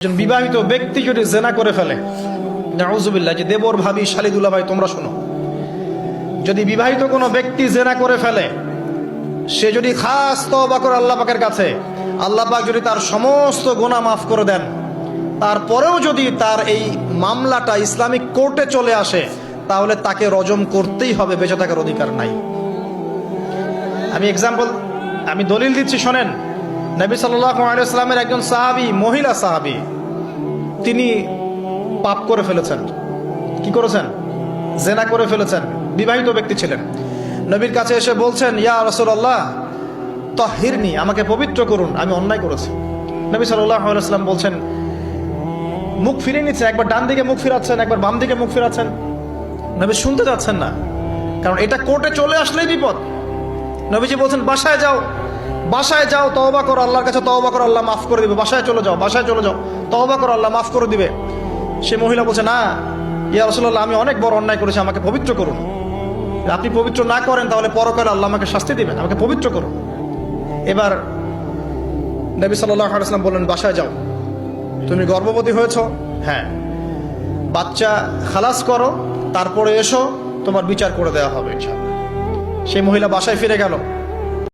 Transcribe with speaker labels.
Speaker 1: একজন বিবাহিত ব্যক্তি যদি জেনা করে ফেলে, নাউজুবিল্লাহ, যে দেবর ভাবি শালিদুল্লাহ ভাই, তোমরা শোনো। যদি বিবাহিত কোনো ব্যক্তি জেনা করে ফেলে, সে যদি খাস তওবা করে আল্লাহ পাকের কাছে, আল্লাহ পাক যদি তার সমস্ত গোনা মাফ করে দেন, তারপরেও যদি তার এই মামলাটা ইসলামিক কোর্টে চলে আসে, তাহলে তাকে রজম করতেই হবে, বেঁচে থাকার অধিকার নাই। আমি এক্সাম্পল আমি দলিল দিচ্ছি, শোনেন। নবী সাল্লামের একজন সাহাবি, মহিলা সাহাবি, তিনি পাপ করে ফেলেছেন। কি করেছেন? জেনা করে ফেলেছেন। বিবাহিত ব্যক্তি ছিলেন। নবীর কাছে এসে বলছেন, ইয়া রসুল্লাহ তহিরনি, আমাকে পবিত্র করুন, আমি অন্যায় করেছি। নবী সাল্লাম বলছেন, মুখ ফিরে নিচ্ছে একবার ডান দিকে মুখ ফিরাচ্ছেন, একবার বাম দিকে মুখ ফিরাচ্ছেন। নবী শুনতে যাচ্ছেন না, কারণ এটা কোর্টে চলে আসলেই বিপদ। নবীজি বলছেন, বাসায় যাও বাসায় যাও, তওবা করো, আল্লাহর কাছে তওবা করো, আল্লাহ মাফ করে দিবে। বাসায় চলে যাও, বাসায় চলে যাও, তওবা করো, আল্লাহ মাফ করে দিবে। সে মহিলা বলছে, না, ইয়া রসুল্লাহ আমি অনেক বড় অন্যায় করেছি, আমাকে পবিত্র করুন। আপনি পবিত্র না করেন, তাহলে পরকালে আল্লাহ আমাকে শাস্তি দিবেন, আমাকে পবিত্র করুন। এবার নবী সাল্লাহ আলাইসলাম বললেন, বাসায় যাও। তুমি গর্ভবতী হয়েছ? হ্যাঁ। বাচ্চা খালাস করো, তারপরে এসো, তোমার বিচার করে দেওয়া হবে সেই মহিলা বাসায় ফিরে গেল।